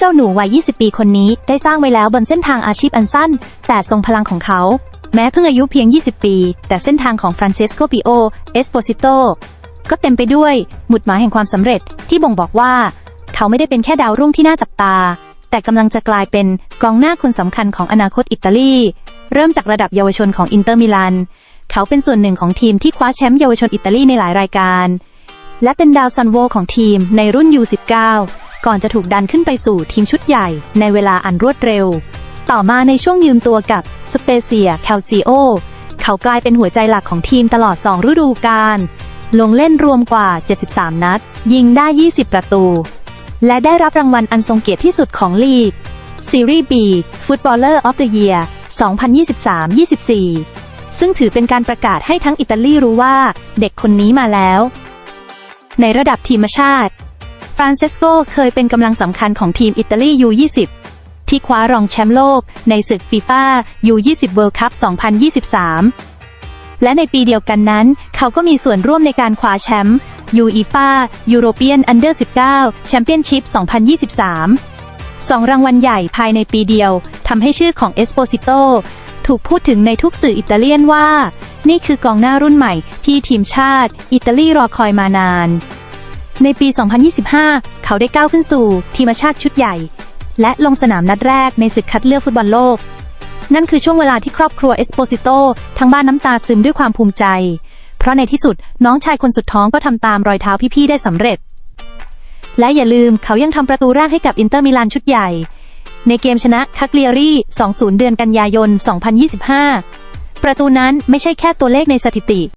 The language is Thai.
เจ้าหนูวัย 20 ปีคนนี้ได้สร้างไว้แล้วบนเส้นทางอาชีพอันสั้น แต่ทรงพลังของเขา แม้เพิ่งอายุเพียง 20 ปี แต่เส้นทางของฟรานเซสโกปิโอ เอสโปซิโตก็เต็มไปด้วยหมุดหมายแห่งความสำเร็จที่บ่งบอกว่า เขาไม่ได้เป็นแค่ดาวรุ่งที่น่าจับตา แต่กำลังจะกลายเป็นกองหน้าคนสำคัญของอนาคตอิตาลี เริ่มจากระดับเยาวชนของอินเตอร์มิลานเขาเป็นส่วนหนึ่งของทีมที่คว้าแชมป์เยาวชนอิตาลีในหลายรายการ และเป็นดาวซันโวของทีมในรุ่น U19 ก่อนจะถูกดันขึ้นไปสู่ทีมชุดใหญ่ในเวลาอันรวดเร็ว ต่อมาในช่วงยืมตัวกับสเปเซียแคลซิโอเขากลายเป็นหัวใจหลักของทีมตลอด 2 ฤดูกาลลงเล่นรวมกว่า 73 นัด ยิงได้ 20 ประตู และได้รับรางวัลอันทรงเกียรติที่สุดของลีกซีรีส์ B Footballer of the Year 2023-24 ซึ่งถือเป็นการประกาศให้ทั้งอิตาลีรู้ว่าเด็กคนนี้มาแล้ว ในระดับทีมชาติ ฟรานเซสโกเคยเป็นกำลังสำคัญของทีมอิตาลี U20 ที่คว้ารองแชมป์โลกในศึกฟีฟ่า U20 World Cup 2023 และในปีเดียวกันนั้น เขาก็มีส่วนร่วมในการคว้าแชมป์ UEFA European Under 19 Championship 2023สองรางวัลใหญ่ภายในปีเดียวทำให้ชื่อของเอสโปซิโตถูกพูดถึงในทุกสื่ออิตาเลียนว่า นี่คือกองหน้ารุ่นใหม่ที่ทีมชาติ อิตาลีรอคอยมานาน ในปี 2025 เขาได้ก้าวขึ้นสู่ ทีมชาติชุดใหญ่ และลงสนามนัดแรกในศึกคัดเลือกฟุตบอลโลก นั่นคือช่วงเวลาที่ครอบครัวเอสโปซิโตทั้งบ้านน้ำตาซึมด้วยความภูมิใจ เพราะในที่สุดน้องชายคนสุดท้องก็ทำตามรอยเท้าพี่ๆได้สำเร็จ และอย่าลืมเขายังทำประตูแรกให้กับอินเตอร์มิลานชุดใหญ่ ในเกมชนะคักเลียรี่ 2-0 เดือนกันยายน 2025 ประตูนั้นไม่ใช่แค่ตัวเลขในสถิติ